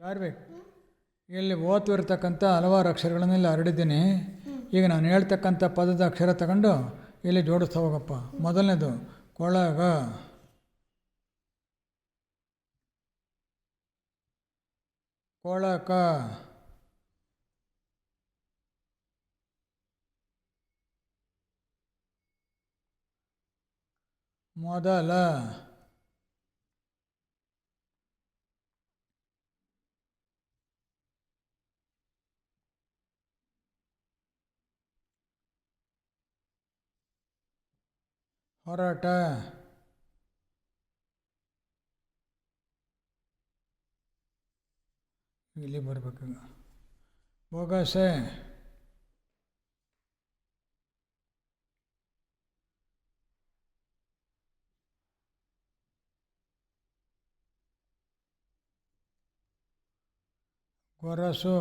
ಚಾರ್ವಿಕ್ ಇಲ್ಲಿ ಓದ್ತಿರ್ತಕ್ಕಂಥ ಹಲವಾರು ಅಕ್ಷರಗಳನ್ನೆಲ್ಲ ಹರಡಿದ್ದೀನಿ. ಈಗ ನಾನು ಹೇಳ್ತಕ್ಕಂಥ ಪದದ ಅಕ್ಷರ ತಗೊಂಡು ಇಲ್ಲಿ ಜೋಡಿಸ್ತಾ ಹೋಗಪ್ಪ. ಮೊದಲನೇದು ಕೊಳಗ ಕೊಳಕ ಮೊದಲ. ಹೊರಟ ಇಲ್ಲಿ ಬರಬೇಕು ಬೊಗಸೆ ಗೊರಸು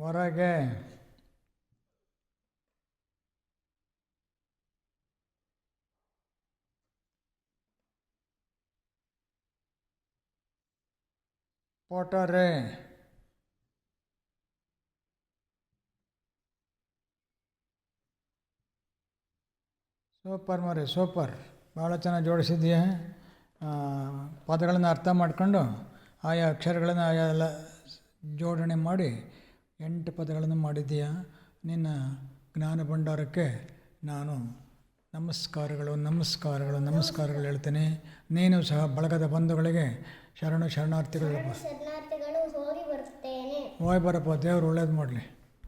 ಹೊರಗೆ. ಪೊಟರೆ. ಸೂಪರ್ ಮರಿ, ಸೂಪರ್. ಭಾಳ ಚೆನ್ನಾಗಿ ಜೋಡಿಸಿದ್ದೀಯ. ಪದಗಳನ್ನು ಅರ್ಥ ಮಾಡಿಕೊಂಡು ಆಯಾ ಅಕ್ಷರಗಳನ್ನು ಆಯಾ ಎಲ್ಲ ಜೋಡಣೆ ಮಾಡಿ ಎಂಟು ಪದಗಳನ್ನು ಮಾಡಿದ್ದೀಯ? ನಿನ್ನ ಜ್ಞಾನ ಭಂಡಾರಕ್ಕೆ ನಾನು ನಮಸ್ಕಾರಗಳು ನಮಸ್ಕಾರಗಳು ನಮಸ್ಕಾರಗಳು ಹೇಳ್ತೇನೆ. ನೀನು ಸಹ ಬಳಗದ ಬಂಧುಗಳಿಗೆ ಶರಣು ಶರಣಾರ್ಥಿಗಳು ಹೋಗಿ ಬರಪ್ಪ ದೇವರು ಒಳ್ಳೇದು ಮಾಡಲಿ.